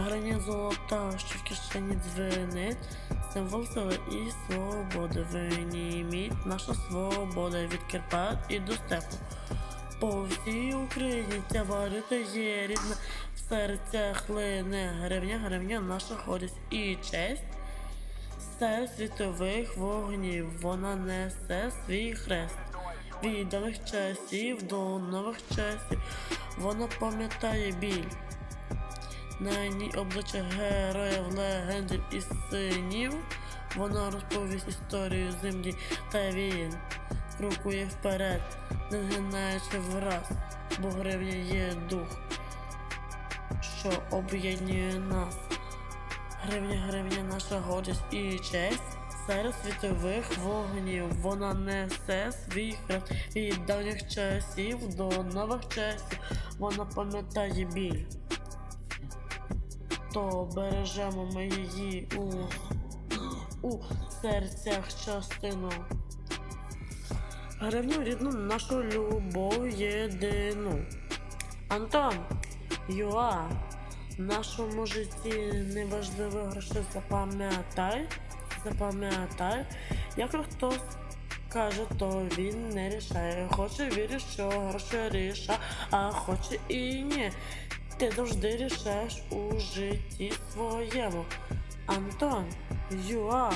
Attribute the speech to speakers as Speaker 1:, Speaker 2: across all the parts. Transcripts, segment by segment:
Speaker 1: Граня золота, що в кишені дзвенить, символ сили і свободи. Виніміть наша свобода від Карпат і до степу. По всій Україні ця валюта є рідна, в серцях лине гривня, гривня наша ходить і честь. Серед світових вогнів вона несе свій хрест. Від давних часів до нових часів вона пам'ятає біль. На ній обличчя героїв, легенди і синів. Вона розповість історію землі та війн. Крокує вперед, не згинаючи враз, бо гривня є дух, що об'єднує нас. Гривня, гривня наша гордість і честь. Серед світових вогнів вона несе свій хрест від давніх часів до нових часів. Вона пам'ятає біль. То бережемо ми її у, у серцях частину. Гривню рідну нашу любов єдину. Антон, Юа, в нашому житті неважливо гроші запам'ятай, запам'ятай, якщо хтось каже, то він не рішає. Хоче вірить, що гроші ріша, а хоче і ні. Ти завжди рішаєш у житті своєму. Антон, Юа,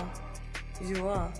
Speaker 1: Юа.